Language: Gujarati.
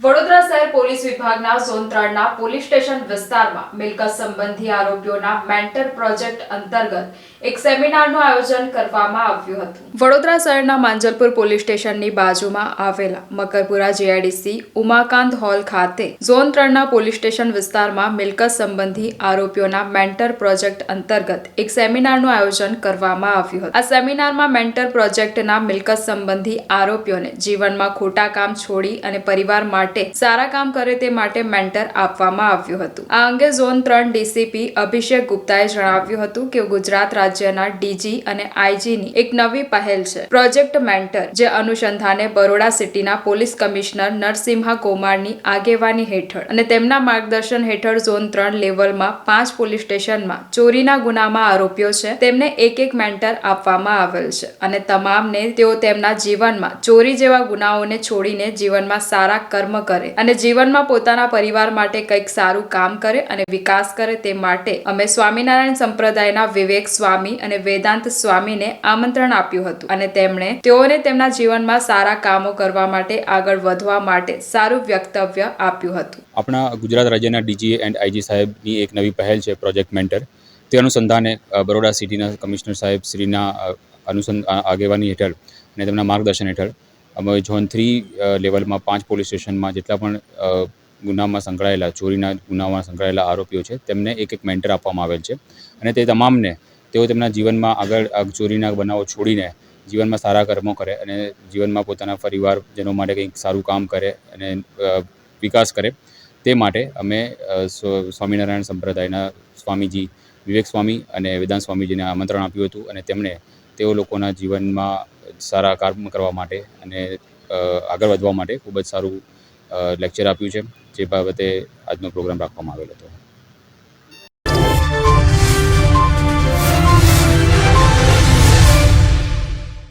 વડોદરા શહેર પોલીસ વિભાગના ઝોન ત્રણના પોલીસ સ્ટેશન વિસ્તારમાં મિલકત સંબંધી આરોપીઓના મેન્ટર પ્રોજેક્ટ અંતર્ગત એક સેમિનારનું આયોજન કરવામાં આવ્યું હતું. વડોદરા શહેરના માંજલપુર પોલીસ સ્ટેશનની બાજુમાં આવેલા મકરપુરા જીઆઈડીસી ઉમાકાંત હોલ ખાતે ઝોન ત્રણના પોલીસ સ્ટેશન વિસ્તારમાં મિલકત સંબંધી આરોપીઓના મેન્ટર પ્રોજેક્ટ અંતર્ગત એક સેમિનારનું આયોજન કરવામાં આવ્યું હતું. આ સેમિનારમાં મેન્ટર પ્રોજેક્ટના મિલકત સંબંધી આરોપીઓને જીવનમાં ખોટા કામ છોડી અને પરિવાર માટે સારા કામ કરે તે માટે મેન્ટર આપવામાં આવ્યું હતું. આ અંગે ઝોન ત્રણ ડીસીપી અભિષેક ગુપ્તાએ જણાવ્યું હતું કે ગુજરાત રાજ્યના ડીજી અને આઈજીની એક નવી પહેલ છે. પ્રોજેક્ટ મેન્ટર, જે અનુસંધાને બરોડા સિટીના પોલીસ કમિશનર નરસિંહા કોમારની આગેવાની હેઠળ અને તેમના માર્ગદર્શન હેઠળ ઝોન ત્રણ લેવલમાં પાંચ પોલીસ સ્ટેશનમાં ચોરીના ગુનામાં આરોપીઓ છે, તેમને એક એક મેન્ટર આપવામાં આવેલ છે અને તમામને તેઓ તેમના જીવનમાં ચોરી જેવા ગુનાઓને છોડીને જીવનમાં સારા કર્મ કરે અને જીવનમાં પોતાના પરિવાર માટે કંઈક સારું કામ કરે અને વિકાસ કરે તે માટે અમે સ્વામિનારાયણ સંપ્રદાયના વિવેક સ્વામી અને વેદાંત સ્વામીને આમંત્રણ આપ્યું હતું. અને તેમણે તેઓને તેમના જીવનમાં સારા કામો કરવા માટે આગળ વધવા માટે સારું વક્તવ્ય આપ્યું હતું. આપણા ગુજરાત રાજ્યના ડીજી એન્ડ આઈજી સાહેબની એક નવી પહેલ છે પ્રોજેક્ટ મેન્ટર. તે અનુસંધાને બરોડા સિટીના કમિશનર સાહેબ શ્રીના અનુસંધ આગેવાની હેઠળ અને તેમના માર્ગદર્શન હેઠળ અમે ઝોન થ્રી લેવલમાં પાંચ પોલીસ સ્ટેશનમાં જેટલા પણ ગુનામાં સંકળાયેલા, ચોરીના ગુનામાં સંકળાયેલા આરોપીઓ છે, તેમને એક એક મેન્ટર આપવામાં આવેલ છે. અને તે તમામને, તેઓ તેમના જીવનમાં આગળ ચોરીના બનાવો છોડીને જીવનમાં સારા કર્મો કરે અને જીવનમાં પોતાના પરિવારજનો માટે કંઈક સારું કામ કરે અને વિકાસ કરે, તે માટે અમે સ્વામિનારાયણ સંપ્રદાયના સ્વામીજી વિવેક સ્વામી અને વેદાંત સ્વામીજીને આમંત્રણ આપ્યું હતું અને તેમણે તેઓ લોકોના જીવનમાં સારા કર્મ કરવા માટે અને આગળ વધવા માટે ખૂબ જ સારું લેક્ચર આપ્યું છે, જે બાબતે આજનો પ્રોગ્રામ રાખવામાં આવેલો હતો.